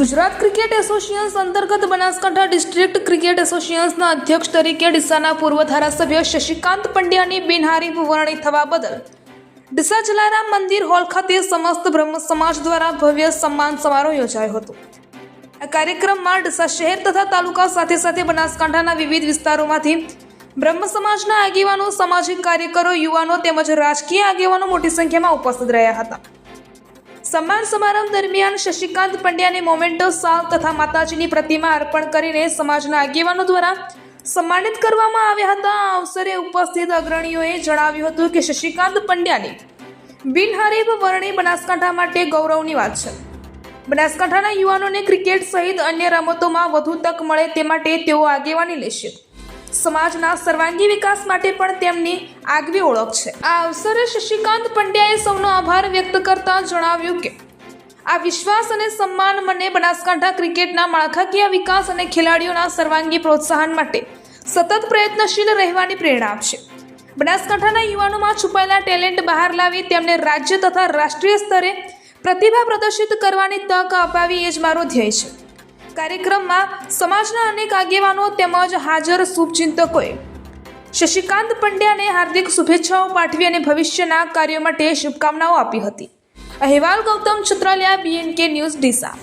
Gujarat cricket association અંતર્ગત Banaskantha district cricket એસોસિએશનના અધ્યક્ષ તરીકે ડીસાના પૂર્વ ધારાસભ્ય શશિકાંત પંડ્યાની બિનહારીફ વરણી થવા બદલ. ડીસા જલારામ મંદિર હોલ ખાતે સમસ્ત બ્રહ્મ સમાજ દ્વારા ભવ્ય સન્માન સમારોહ યોજાયો હતો. આ કાર્યક્રમમાં ડીસા શહેર તથા તાલુકા સાથે સાથે બનાસકાંઠાના વિવિધ વિસ્તારોમાંથી બ્રહ્મ સમાજના આગેવાનો, સામાજિક કાર્યકરો, યુવાનો તેમજ રાજકીય આગેવાનો મોટી સંખ્યામાં ઉપસ્થિત રહ્યા હતા. સન્માન સમારંભ દરમિયાન શશિકાંત પંડ્યાને મોમેન્ટો સાલ તથા માતાજીની પ્રતિમા અર્પણ કરીને સમાજના આગેવાનો દ્વારા સન્માનિત કરવામાં આવ્યા હતા. આ અવસરે ઉપસ્થિત અગ્રણીઓએ જણાવ્યું હતું કે શશિકાંત પંડ્યાની બિનહરીફ વરણી બનાસકાંઠા માટે ગૌરવની વાત છે. બનાસકાંઠાના યુવાનોને ક્રિકેટ સહિત અન્ય રમતોમાં વધુ તક મળે તે માટે તેઓ આગેવાની લેશે. સમાજના સર્વાંગી વિકાસ માટે પણ તેમની આગવી ઓળખ છે. આ અવસરે શશિકાંત પંડ્યાએ સૌનો આભાર વ્યક્ત કરતા જણાવ્યું કે, આ વિશ્વાસ અને સન્માન મને બનાસકાંઠા ક્રિકેટના માળખાકીય વિકાસ અને ખેલાડીઓના સર્વાંગી પ્રોત્સાહન માટે સતત પ્રયત્નશીલ રહેવાની પ્રેરણા આપશે. બનાસકાંઠાના યુવાનોમાં છુપાયેલા ટેલેન્ટ બહાર લાવી તેમને રાજ્ય તથા રાષ્ટ્રીય સ્તરે પ્રતિભા પ્રદર્શિત કરવાની તક અપાવી એ જ મારો ધ્યેય છે. કાર્યક્રમમાં સમાજના અનેક આગેવાનો તેમજ હાજર શુભચિંતકોએ. શશિકાંત પંડ્યાને હાર્દિક શુભેચ્છાઓ પાઠવી અને ભવિષ્યના કાર્યો માટે શુભકામનાઓ આપી હતી. અહેવાલ ગૌતમ છત્રાલિયા બીએનકે ન્યૂઝ ડીસા.